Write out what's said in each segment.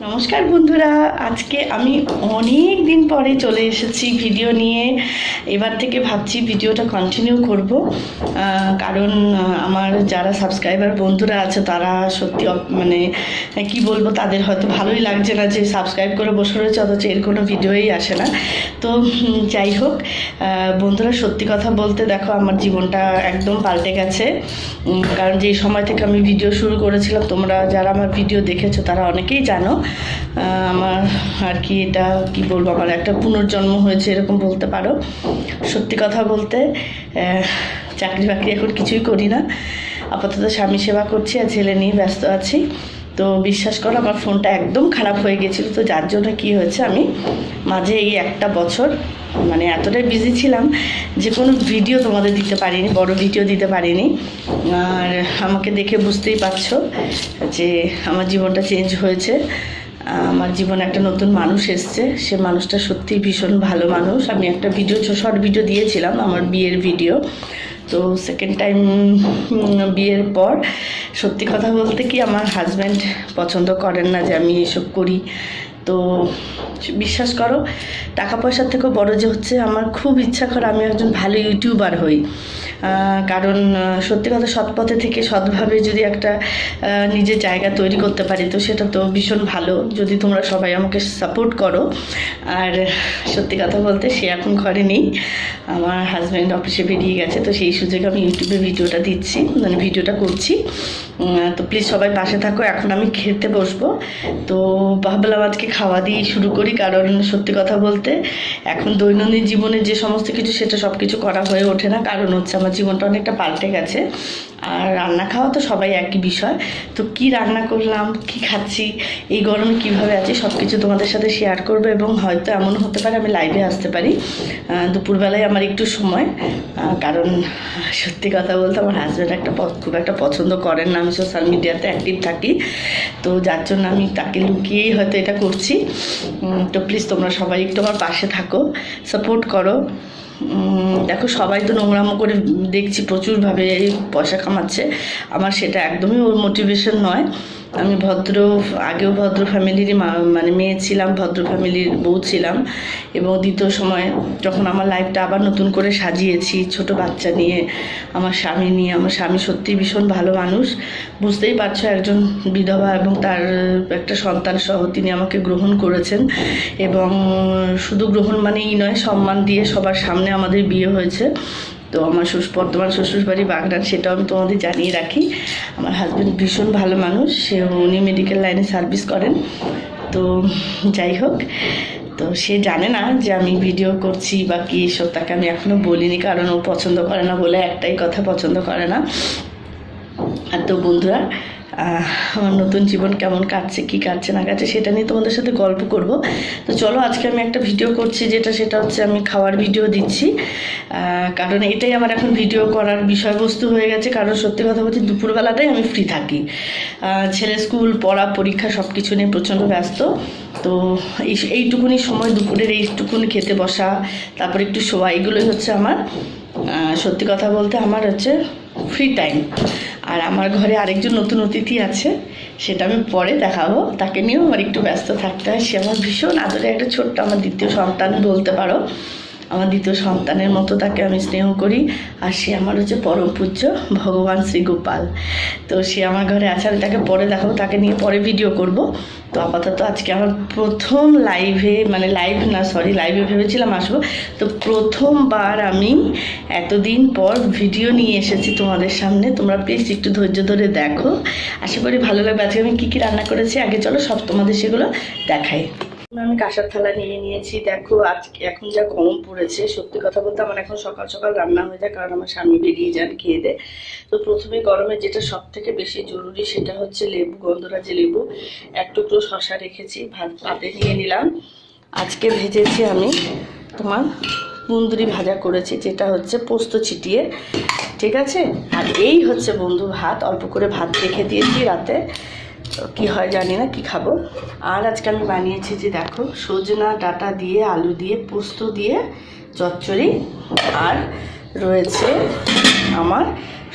নমস্কার বন্ধুরা, আজকে আমি অনেক দিন পরে চলে এসেছি ভিডিও নিয়ে। এবার থেকে ভাবছি ভিডিওটা কন্টিনিউ করব কারণ আমার যারা সাবস্ক্রাইবার বন্ধুরা আছে, তারা সত্যি মানে কি বলব, তাদের হয়তো ভালোই লাগছে না যে সাবস্ক্রাইব করে বসে রয়েছে, অথচ এর কোনো ভিডিওই আসে না। তো যাই হোক বন্ধুরা, সত্যি কথা বলতে দেখো, আমার জীবনটা একদম পাল্টে গেছে। কারণ যেই সময় থেকে আমি ভিডিও শুরু করেছিলাম, তোমরা যারা আমার ভিডিও দেখেছ, তারা অনেকেই জানো আমার আর কি এটা কি বলব? আমার একটা পুনর্জন্ম হয়েছে, এরকম বলতে পারো। সত্যি কথা বলতে চাকরি বাকরি এখন কিছুই করি না। আপাতত স্বামী সেবা করছি আর ছেলে নিয়ে ব্যস্ত আছি। তো বিশ্বাস করো, আমার ফোনটা একদম খারাপ হয়ে গেছিল। তো যার জন্য কি হয়েছে, আমি মাঝে এই একটা বছর মানে এতটাই বিজি ছিলাম যে কোনো ভিডিও তোমাদের দিতে পারিনি, বড় ভিডিও দিতে পারিনি। আর আমাকে দেখে বুঝতেই পারছ যে আমার জীবনটা চেঞ্জ হয়েছে। আমার জীবনে একটা নতুন মানুষ এসছে। সে মানুষটা সত্যিই ভীষণ ভালো মানুষ। আমি একটা ভিডিও শর্ট ভিডিও দিয়েছিলাম, আমার বিয়ের ভিডিও তো সেকেন্ড টাইম বিয়ের পর সত্যি কথা বলতে কি আমার হাজব্যান্ড পছন্দ করেন না যে আমি এসব করি। তো বিশ্বাস করো, টাকা পয়সার থেকেও বড় যে হচ্ছে, আমার খুব ইচ্ছা করে আমি একজন ভালো ইউটিউবার হই। কারণ সত্যি কথা সৎ পথে থেকে সৎভাবে যদি একটা নিজের জায়গা তৈরি করতে পারি, তো সেটা তো ভীষণ ভালো। যদি তোমরা সবাই আমাকে সাপোর্ট করো। আর সত্যি কথা বলতে সে এখন ঘরে নেই। আমার হাজব্যান্ড অফিসে বেরিয়ে গেছে, তো সেই সুযোগে আমি ইউটিউবে ভিডিওটা দিচ্ছি মানে ভিডিওটা করছি। তো প্লিজ সবাই পাশে থাকো, এখন আমি খেতে বসবো। তো ভাবলাম আজকে খাওয়া দিয়ে শুরু করি, কারণ সত্যি কথা বলতে এখন দৈনন্দিন জীবনে যে সমস্ত কিছু, সেটা সব কিছু করা হয়ে ওঠে না। কারণ হচ্ছে আমার জীবনটা অনেকটা পাল্টে গেছে। আর রান্না খাওয়া তো সবাই একই বিষয়। তো কি রান্না করলাম, কি খাচ্ছি, এই গরমে কীভাবে আছে সব কিছু তোমাদের সাথে শেয়ার করব এবং হয়তো এমন হতে পারে আমি লাইভে আসতে পারি। দুপুরবেলায় আমার একটু সময়। কারণ সত্যি কথা বলতে আমার হাজব্যান্ড একটা খুব একটা পছন্দ করেন না। আমি সোশ্যাল মিডিয়াতে অ্যাক্টিভ থাকি। তো যার জন্য আমি তাকে লুকিয়েই হয়তো এটা করছি। তো প্লিজ তোমরা সবাই একটু আমার পাশে থাকো। সাপোর্ট করো। দেখো সবাই তো নোংরামো করে দেখছি, প্রচুরভাবে পয়সা কামাচ্ছে। আমার সেটা একদমই ওর মোটিভেশন নয়। আমি ভদ্র, আগেও ভদ্র ফ্যামিলিরই মা- মানে মেয়ে ছিলাম, ভদ্র ফ্যামিলির বউ ছিলাম। এবং দ্বিতীয় সময় যখন আমার লাইফটা আবার নতুন করে সাজিয়েছি, ছোট বাচ্চা নিয়ে, আমার স্বামী নিয়ে, আমার স্বামী সত্যি ভীষণ ভালো মানুষ। বুঝতেই পারছ, একজন বিধবা এবং তার একটা সন্তান সহ তিনি আমাকে গ্রহণ করেছেন। এবং শুধু গ্রহণ মানেই নয়, সম্মান দিয়ে সবার সামনে আমাদের বিয়ে হয়েছে। তো আমার শ্বশুর, বর্তমান শ্বশুরবাড়ি বাগনান, সেটাও আমি তোমাদের জানিয়ে রাখি। আমার হাজব্যান্ড ভীষণ ভালো মানুষ, সে, উনি মেডিকেল লাইনে সার্ভিস করেন। তো যাই হোক, তো সে জানে না যে আমি ভিডিও করছি বা কি এসব, তাকে আমি এখনও বলিনি, কারণ ও পছন্দ করে না বলে একটাই কথা, পছন্দ করে না। আর তো বন্ধুরা আমার নতুন জীবন কেমন কাটছে, কি কাটছে, না কাটছে, সেটা নিয়ে তোমাদের সাথে গল্প করব। তো চলো, আজকে আমি একটা ভিডিও করছি, যেটা সেটা হচ্ছে আমি খাওয়ার ভিডিও দিচ্ছি। কারণ এটাই আমার এখন ভিডিও করার বিষয়বস্তু হয়ে গেছে। কারণ সত্যি কথা বলছি দুপুরবেলাটাই আমি ফ্রি থাকি। ছেলে স্কুল, পড়া, পরীক্ষা সব কিছু নিয়ে প্রচণ্ড ব্যস্ত। তো এই, এইটুকুনি সময় দুপুরের এইটুকুনি খেতে বসা, তারপর একটু শোয়া, এগুলোই হচ্ছে আমার সত্যি কথা বলতে আমার হচ্ছে ফ্রি টাইম আর আমার ঘরে আরেকজন নতুন অতিথি আছে, সেটা আমি পরে দেখাবো। তাকে নিয়েও আমার একটু ব্যস্ত থাকতে হয়। সে আমার ভীষণ আদরে একটা ছোট্ট আমার দ্বিতীয় সন্তান, বলতে পারো। আমার দ্বিতীয় সন্তানের মতো তাকে আমি স্নেহ করি, আর সে আমার হচ্ছে পরম পূজ্য ভগবান শ্রী গোপাল। তো সে আমার ঘরে আছে, আমি তাকে পরে দেখাবো, তাকে নিয়ে পরে ভিডিও করব। তো আপাতত আজকে আমার প্রথম লাইভে মানে লাইভ না সরি লাইভে ভেবেছিলাম আসব। তো প্রথমবার আমি এতদিন পর ভিডিও নিয়ে এসেছি তোমাদের সামনে। তোমরা প্লিজ একটু ধৈর্য ধরে দেখো। আশা করি ভালো লাগবে। আজকে আমি কী কী রান্না করেছি? আগে চলো সব তোমাদের সেগুলো দেখাই। আমি কাঁসার থালা নিয়ে নিয়েছি। দেখো, আজকে এখন যা গরম পড়েছে, সত্যি কথা বলতে আমার এখন সকাল সকাল রান্না হয়ে যায়, কারণ আমার স্বামী বেরিয়ে যান খেয়ে দেয়। তো প্রথমে গরমে যেটা সব থেকে বেশি জরুরি সেটা হচ্ছে লেবু, গন্ধরাজি লেবু। এক টুকরো শশা রেখেছি, ভাত, পাতে নিয়ে নিলাম। আজকে ভেজেছি আমি তোমার কুন্দুরি ভাজা করেছি, যেটা হচ্ছে পোস্ত ছিটিয়ে, ঠিক আছে? আর এই হচ্ছে বন্ধু ভাত, অল্প করে ভাত রেখে দিয়েছি রাতে। কি হয় জানি না, কি খাব? আর আজকে আমি বানিয়েছি যে দেখো, সজনা ডাটা দিয়ে, আলু দিয়ে, পোস্ত দিয়ে, চচ্চড়ি আর রয়েছে আমার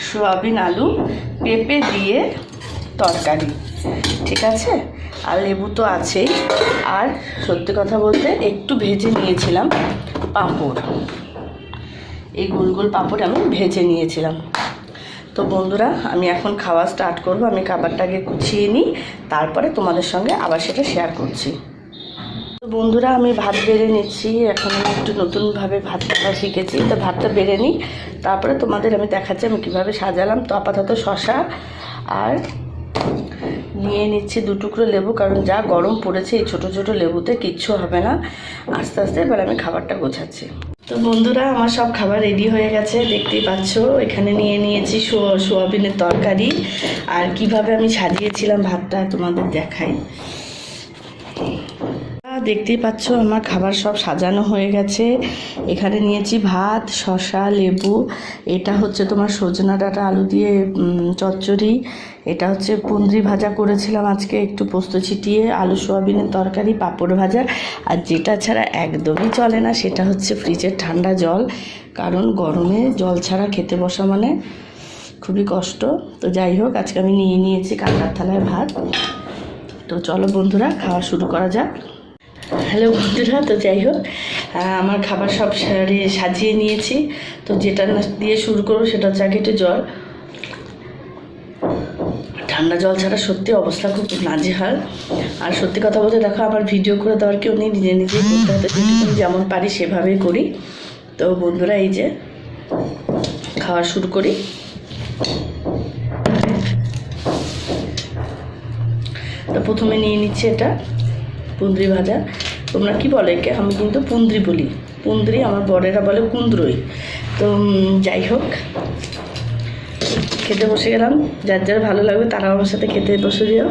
সোয়াবিন আলু, পেঁপে দিয়ে তরকারি। ঠিক আছে? আর লেবু তো আছেই। আর সত্যি কথা বলতে একটু ভেজে নিয়েছিলাম পাঁপড়। এই গোল গোল পাঁপড় আমি ভেজে নিয়েছিলাম। তো বন্ধুরা, আমি এখন খাওয়া স্টার্ট করব। আমি খাবারটাকে গুছিয়ে নিই, তারপরে তোমাদের সঙ্গে আবার সেটা শেয়ার করছি। তো বন্ধুরা, আমি ভাত বেড়ে নিচ্ছি। এখন আমি একটু নতুনভাবে ভাত রান্না শিখেছি। তো ভাতটা বেড়ে নিই, তারপরে তোমাদের আমি দেখাচ্ছি আমি কীভাবে সাজালাম। তো আপাতত শশা আর নিয়ে নিচ্ছি দু টুকরো লেবু, কারণ যা গরম পড়েছে এই ছোটো ছোটো লেবুতে কিচ্ছু হবে না। আস্তে আস্তে এবার আমি খাবারটা গোছাচ্ছি। তো বন্ধুরা, আমার সব খাবার রেডি হয়ে গেছে। দেখতেই পাচ্ছ, এখানে নিয়ে নিয়েছি সোয়াবিনের তরকারি। আর কীভাবে আমি সাজিয়েছিলাম ভাতটা তোমাদের দেখাই। দেখতেই পাচ্ছ আমার খাবার সব সাজানো হয়ে গেছে। এখানে নিয়েছি ভাত, শসা, লেবু। এটা হচ্ছে তোমার সজনা ডাটা আলু দিয়ে চচ্চড়ি। এটা হচ্ছে কুন্দ্রি ভাজা করেছিলাম আজকে, একটু পোস্ত ছিটিয়ে, আলু সোয়াবিনের তরকারি, পাঁপড় ভাজা। আর যেটা ছাড়া একদমই চলে না, সেটা হচ্ছে ফ্রিজের ঠান্ডা জল। কারণ গরমে জল ছাড়া খেতে বসা মানে খুবই কষ্ট। তো যাই হোক, আজকে আমি নিয়ে নিয়েছি কাঁটার থালায় ভাত। তো চলো বন্ধুরা, খাওয়া শুরু করা যাক। হ্যালো বন্ধুরা। তো যাই হোক আমার খাবার সব সাজিয়ে নিয়েছি। তো যেটা দিয়ে শুরু করব সেটা হচ্ছে আগে একটু জল। ঠান্ডা জল ছাড়া সত্যি অবস্থা খুব নাজেহাল। আর সত্যি কথা বলতে, দেখো, আমার ভিডিও করে দেওয়ার কেউ নেই, নিজে নিজেই করতে হতে যেমন পারি সেভাবেই করি। তো বন্ধুরা, এই যে খাওয়া শুরু করি। তো প্রথমে নিয়ে নিচ্ছি এটা। কুন্দ্রি ভাজা। তোমরা কি বলে একে? আমি কিন্তু পুন্দ্রি বলি। পুন্দ্রি আমার বরেরা বলে কুন্দ্রই তো যাই হোক, খেতে বসে গেলাম। যার যার ভালো লাগবে তারাও আমার সাথে খেতে বসে যেও।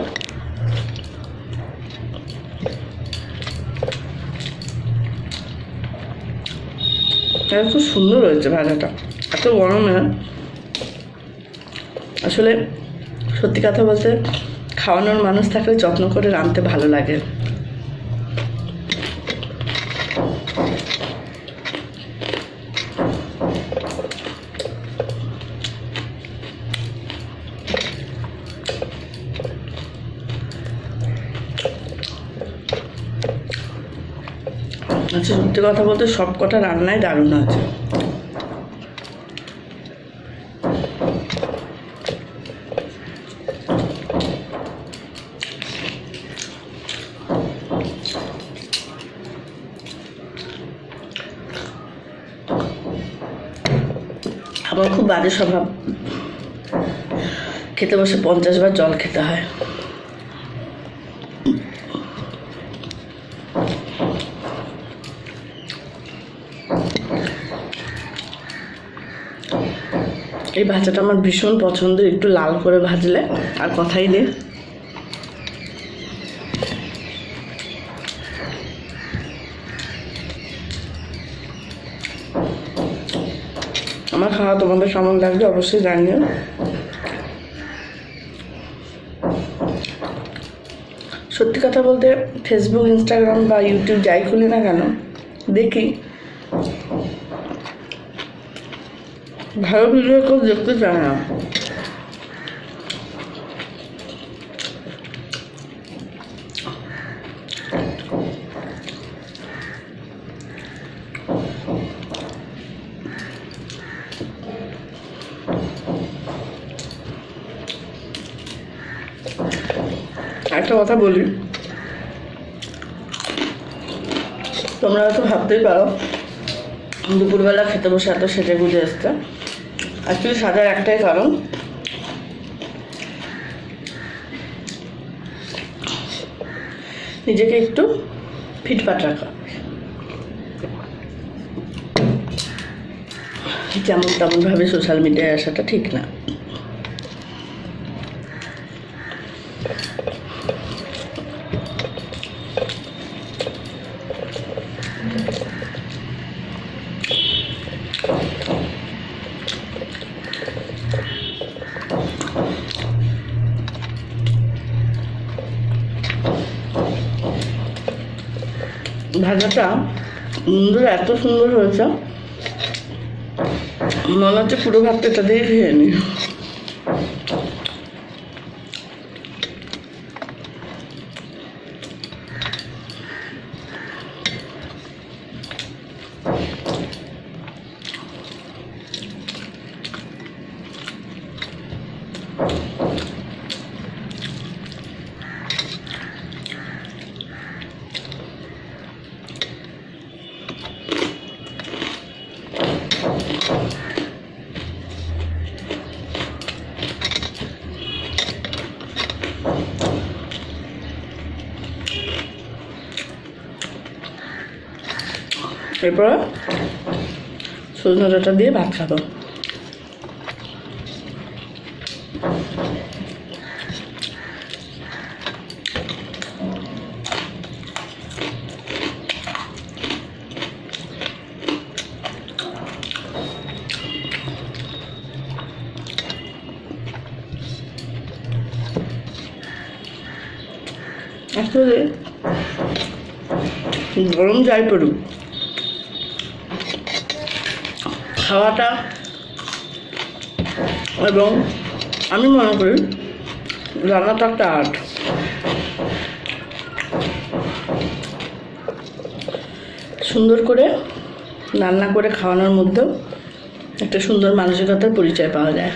খুব সুন্দর হয়েছে ভাজাটা। এত গরমে আসলে সত্যি কথা বলতে, খাওয়ানোর মানুষ থাকলে যত্ন করে রাঁধতে ভালো লাগে। আচ্ছা সত্যি কথা বলতে সব কটা রান্নাই দারুণ আছে। আমার খুব বাজে স্বভাব। খেতে বসে পঞ্চাশ বার জল খেতে হয়। এই ভাজাটা আমার ভীষণ পছন্দ, একটু লাল করে ভাজলে আর কথাই নেই। আমার খাওয়া তোমাদের কেমন লাগবে অবশ্যই জানিও। সত্যি কথা বলতে ফেসবুক ইনস্টাগ্রাম বা ইউটিউব যাই খুলি না কেন, দেখি ভালো ভিডিও কেউ দেখতে চায় না। একটা কথা বলি। তোমরা হয়তো ভাবতেই পারো, দুপুরবেলা খেতে বসে এত সেজে গুজে আসতে। অ্যাকচুয়ালি সাজার একটাই কারণ। নিজেকে একটু ফিটফাট রাখা। যেমন তেমনভাবে সোশ্যাল মিডিয়ায় আসাটা ঠিক না। ভাজাটা সুন্দর এত সুন্দর হয়েছে। মনে হচ্ছে পুরো ভাতটা দিয়ে খেয়ে নি এরপর সজনে ডাঁটা দিয়ে ভাত খাব। গরম যাই পড়ুক খাওয়াটা এবং আমি মনে করি রান্নাটা একটা আর্ট সুন্দর করে রান্না করে খাওয়ানোর মধ্যেও একটা সুন্দর মানসিকতার পরিচয় পাওয়া যায়।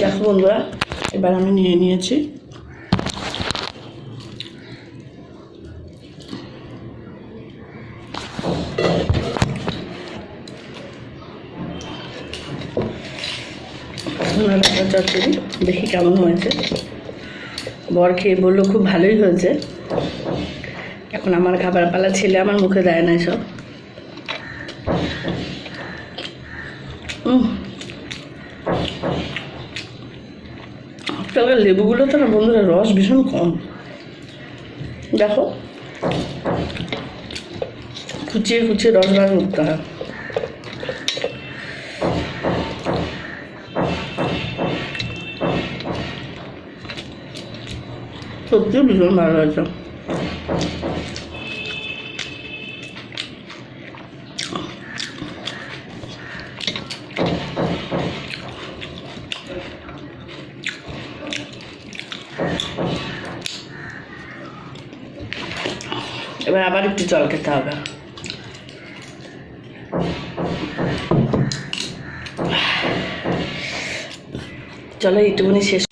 দেখো বন্ধুরা, এবার আমি নিয়ে নিয়েছি সোনার ডাটা চচ্চড়ি দেখি কেমন হয়েছে। বর খেয়ে বলল, খুব ভালোই হয়েছে। এখন আমার খাবার পালা, ছেলে আমার মুখে দেয় না সব আজকালকার লেবুগুলো তো না বন্ধুরা, রস ভীষণ কম। দেখো, কুচিয়ে কুচিয়ে রস বার করতে হয়। সত্যি ভীষণ ভালো হয়েছে। এবার আবার একটু জল খেতে হবে। চলো এইটুকুনি শেষ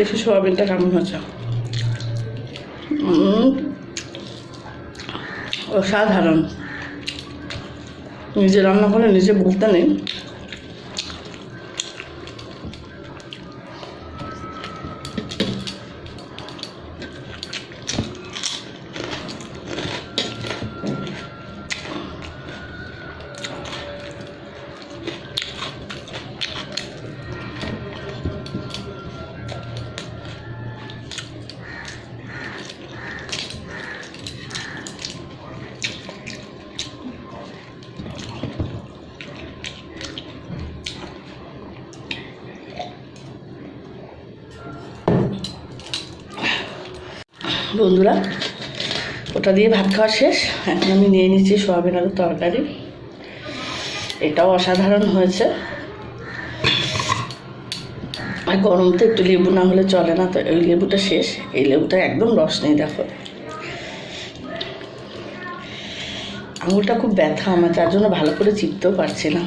দেখি সোয়াবিনটা কেমন হয়েছে? অসাধারণ। নিজে রান্না করে নিজে বলতে নেই। ওটা দিয়ে ভাত খাওয়া শেষ। এখন আমি নিয়ে নিচ্ছি সোয়াবিন আলুর তরকারি। এটাও অসাধারণ হয়েছে। আর গরম তো একটু লেবু না হলে চলে না, তো ওই লেবুটা শেষ। এই লেবুটা একদম রস নেই, দেখো। আঙুলটা খুব ব্যথা আমার যার জন্য ভালো করে চিপতেও পারছি না।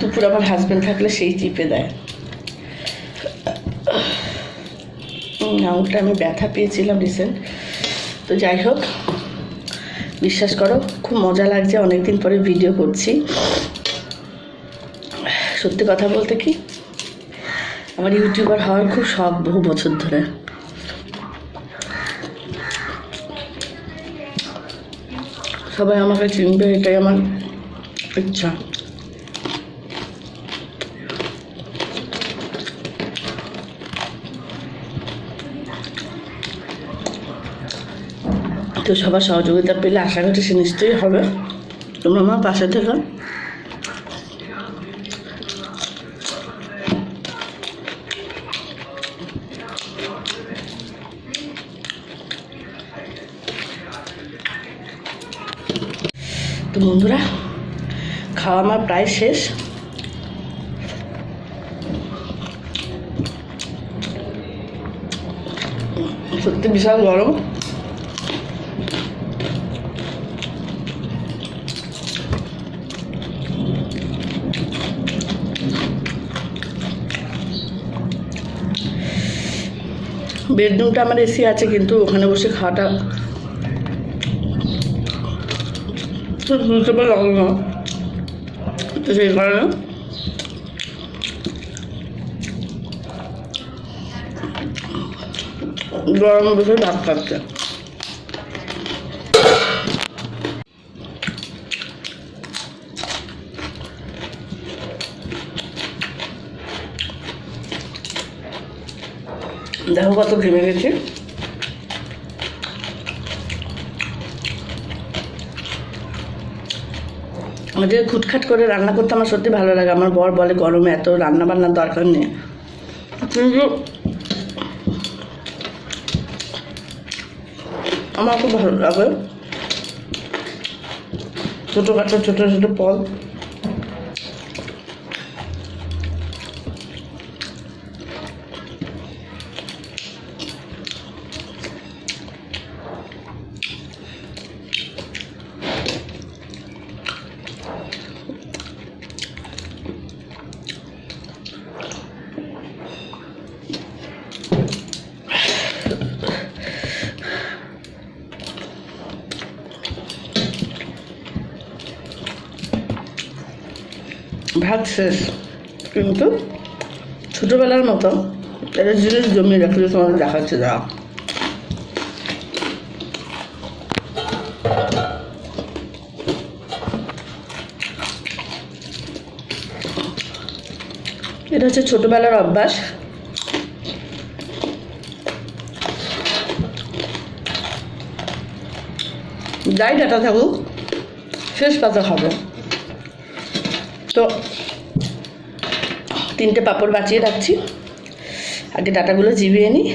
দুপুর আমার হাজব্যান্ড থাকলে সেই চিপে দেয়। আঙুলটা আমি ব্যথা পেয়েছিলাম রিসেন্ট তো যাই হোক, বিশ্বাস করো, খুব মজা লাগছে, অনেকদিন পরে ভিডিও করছি। সত্যি কথা বলতে কি, আমার ইউটিউবার হওয়ার খুব শখ বহু বছর ধরে। সবাই আমাকে চিনবে, এটাই আমার ইচ্ছা। তো সবার সহযোগিতা পেলে আশা করছি সে নিশ্চয়ই হবে। তোমরা আমার পাশে থেকে। তো বন্ধুরা, খাওয়া আমার প্রায় শেষ। সত্যি বিশাল গরম। বেডরুমটা আমার এসি আছে, কিন্তু ওখানে বসে খাওয়াটা বুঝতে পারলাম না। তো সেই কারণে গরম বসে ভাত খাচ্ছে। দেখো কত ঘেমে গেছে। আমাদের খুটখাট করে রান্না করতে আমার সত্যি ভালো লাগে। আমার বর বলে গরমে এত রান্না বান্নার দরকার নেই। কিন্তু আমার খুব ভালো লাগে। ছোটোখাটো ছোটো ছোটো ফল। ভাত শেষ, কিন্তু ছোটোবেলার মতো একটা জিনিস জমিয়ে রাখলে তোমাদের দেখাচ্ছে যা এটা হচ্ছে ছোটোবেলার অভ্যাস। যাই ডাটা থাকুক, শেষ পাতা খাব। তো তিনটে পাপড় বাঁচিয়ে রাখছি। আগে ডাটাগুলো জিবিয়ে নিই।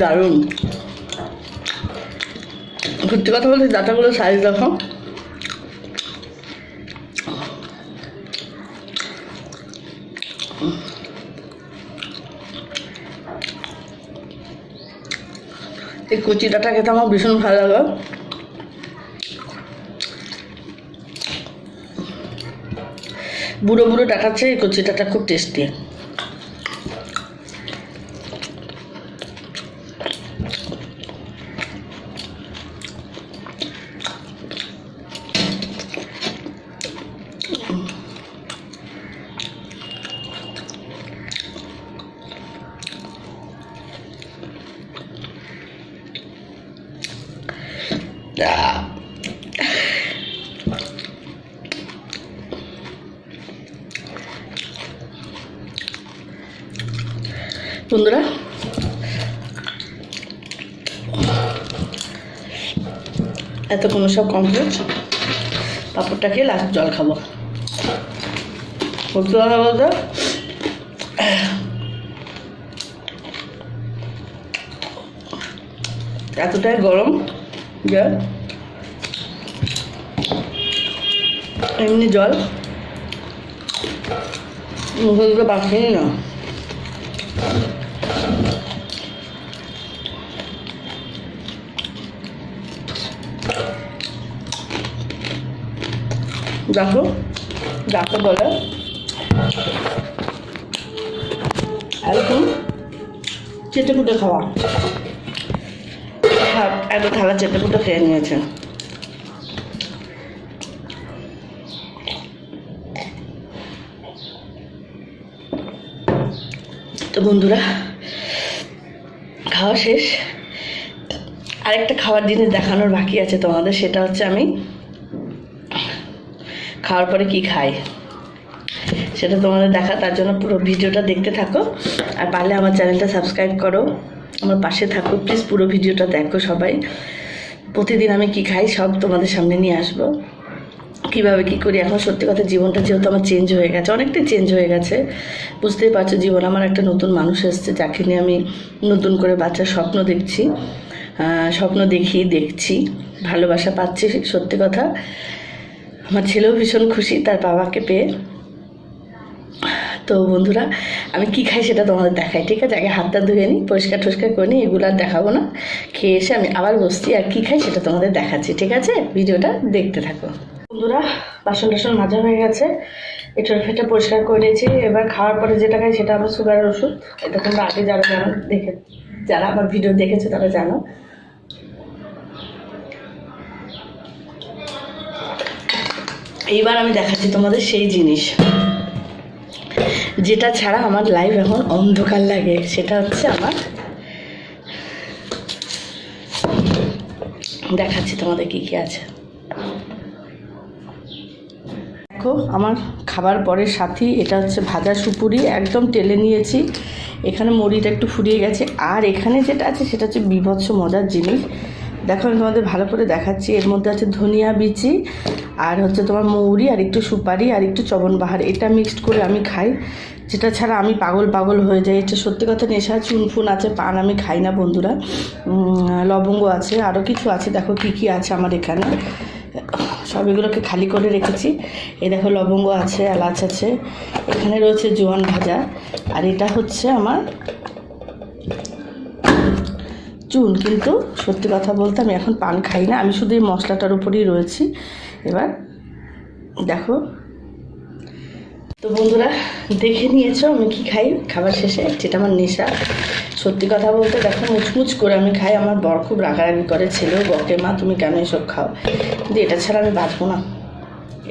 দারুণ। সত্যি কথা বলতে ডাটাগুলো সাইজ দেখো। এই কচি ডাটা খেতে আমার ভীষণ ভালো লাগে। বুড়ো বুড়ো দেখাচ্ছে এই করছি টাটা খুব টেস্টি বন্ধুরা। এতক্ষণ সব কমপ্লিট খেয়ে লাস্ট জল খাব। কথা বলতে? এতটাই গরম যে এমনি জল। মুখে দুটো পাখিনি না দেখো যাকে বলে। এরকম চেটে কুটে খাওয়া। ভাত এত থালা চেটে কুটে খেয়ে নিয়েছে। তো বন্ধুরা, খাওয়া শেষ। আরেকটা খাওয়ার জিনিস দেখানোর বাকি আছে তোমাদের, সেটা হচ্ছে আমি খাওয়ার পরে কি খাই? সেটা তোমাদের দেখা, তার জন্য পুরো ভিডিওটা দেখতে থাকো। আর পারলে আমার চ্যানেলটা সাবস্ক্রাইব করো। আমার পাশে থাকো। প্লিজ পুরো ভিডিওটা দেখো সবাই। প্রতিদিন আমি কি খাই সব তোমাদের সামনে নিয়ে আসব। কীভাবে কী করি? এখন সত্যি কথা জীবনটা যেহেতু আমার চেঞ্জ হয়ে গেছে অনেকটাই চেঞ্জ হয়ে গেছে। বুঝতেই পারছ, জীবন আমার একটা নতুন মানুষ এসছে, যাকে নিয়ে আমি নতুন করে বাচ্চার স্বপ্ন দেখছি স্বপ্ন দেখি, দেখছি, ভালোবাসা পাচ্ছি, সত্যি কথা। আমার ছেলেও ভীষণ খুশি, তার বাবাকে পেয়ে। তো বন্ধুরা, আমি কি খাই সেটা তোমাদের দেখাই, ঠিক আছে? আগে হাতটা ধুয়ে নিই, পরিষ্কার টরিষ্কার করে নিই, এগুলো আর দেখাবো না। খেয়ে এসে আমি আবার বসছি, আর কি খাই সেটা তোমাদের দেখাচ্ছি, ঠিক আছে? ভিডিওটা দেখতে থাকো। বন্ধুরা, বাসন টাসন মাজা হয়ে গেছে এটা ফেটে পরিষ্কার করে নিয়েছি। এবার খাওয়ার পরে যেটা খাই সেটা আমার সুগারের ওষুধ। এটা তোমরা আগে যারা জানো, দেখে যারা আমার ভিডিও দেখেছে তারা জানো। এইবার আমি দেখাচ্ছি তোমাদের সেই জিনিস। যেটা ছাড়া আমার লাইফ এখন অন্ধকার লাগে। সেটা হচ্ছে আমার দেখাচ্ছি তোমাদের কি কি আছে। দেখো, আমার খাবার পরের সাথী, এটা হচ্ছে ভাজা সুপুরি, একদম টেলে নিয়েছি। এখানে মুড়িটা একটু ফুরিয়ে গেছে। আর এখানে যেটা আছে, সেটা হচ্ছে বিভৎস মজার জিনিস। দেখো, আমি তোমাদের ভালো করে দেখাচ্ছি। এর মধ্যে আছে ধনিয়া বিচি, আর হচ্ছে তোমার মৌরি, আর একটু সুপারি, আর একটু চবনবাহার। এটা মিক্সড করে আমি খাই। যেটা ছাড়া আমি পাগল পাগল হয়ে যাই। এটা সত্যি কথা নেশা চুনফুন আছে, পান আমি খাই না বন্ধুরা। লবঙ্গ আছে আরও কিছু আছে। দেখো কি কি আছে আমার এখানে। সব এগুলোকে খালি করে রেখেছি। এ দেখো লবঙ্গ আছে, এলাচ আছে। এখানে রয়েছে জোয়ান ভাজা। আর এটা হচ্ছে আমার চুন, কিন্তু সত্যি কথা বলতে আমি এখন পান খাই না। আমি শুধু এই মশলাটার উপরেই রয়েছি। এবার দেখো। তো বন্ধুরা, দেখে নিয়েছো আমি কি খাই খাবার শেষে, যেটা আমার নেশা। সত্যি কথা বলতে দেখো, মুচমুচ করে আমি খাই। আমার বর খুব রাগারাগি করে, ছেলেও বকে, মা, তুমি কেন এসব খাও? কিন্তু এটা ছাড়া আমি বাঁচবো না।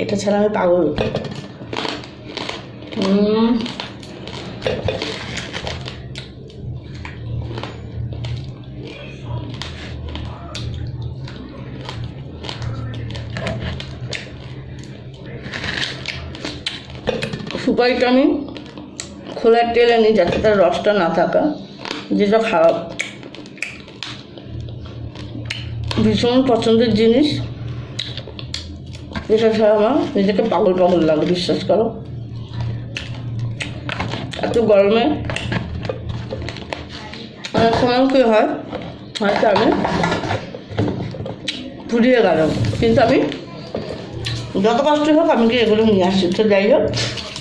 এটা ছাড়া আমি পাগল। সুপারিটা আমি খোলার তেলে নিই যাতে তার রসটা না থাকা যেটা খারাপ ভীষণ পছন্দের জিনিস। এটা ছাড়া আমার নিজেকে পাগল পাগল লাগে, বিশ্বাস করো। এত গরমে। অনেক সময় কী হয়? হয়তো আমি ফুরিয়ে গেল কিন্তু আমি যত কষ্ট হোক, আমি কি এগুলো নিয়ে আসছি তো যাই হোক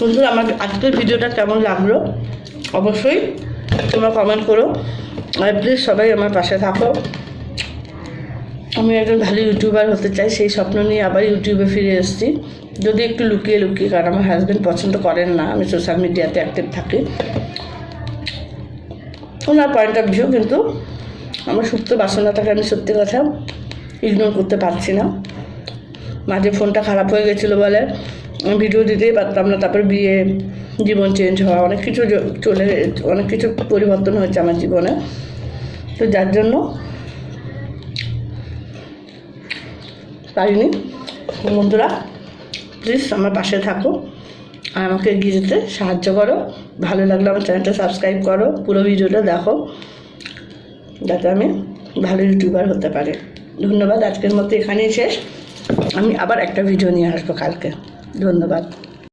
বন্ধুরা, আমার আজকের ভিডিওটা কেমন লাগল? অবশ্যই তোমরা কমেন্ট করো। আর প্লিজ সবাই আমার পাশে থাকো। আমি একজন ভালো ইউটিউবার হতে চাই, সেই স্বপ্ন নিয়ে আবার ইউটিউবে ফিরে এসেছি। যদি একটু লুকিয়ে লুকিয়ে, কারণ আমার হাজব্যান্ড পছন্দ করেন না, আমি সোশ্যাল মিডিয়াতে অ্যাক্টিভ থাকি। ওনার পয়েন্ট অফ ভিউ কিন্তু আমার সুপ্ত বাসনাটাকে আমি সত্যি কথা ইগনোর করতে পারছি না। মাঝে ফোনটা খারাপ হয়ে গেছিল বলে। ভিডিও দিতেই পারতাম না, তারপর বিয়ে, জীবন চেঞ্জ হওয়া, অনেক কিছু চলে, অনেক কিছু পরিবর্তন হয়েছে আমার জীবনে। তো যার জন্য পারিনি। বন্ধুরা প্লিজ আমার পাশে থাকো আর আমাকে এগিয়ে যেতে সাহায্য করো। ভালো লাগলে আমার চ্যানেলটা সাবস্ক্রাইব করো, পুরো ভিডিওটা দেখো, যাতে আমি ভালো ইউটিউবার হতে পারে। ধন্যবাদ, আজকের মতো এখানেই শেষ। আমি আবার একটা ভিডিও নিয়ে আসব কালকে। ধন্যবাদ।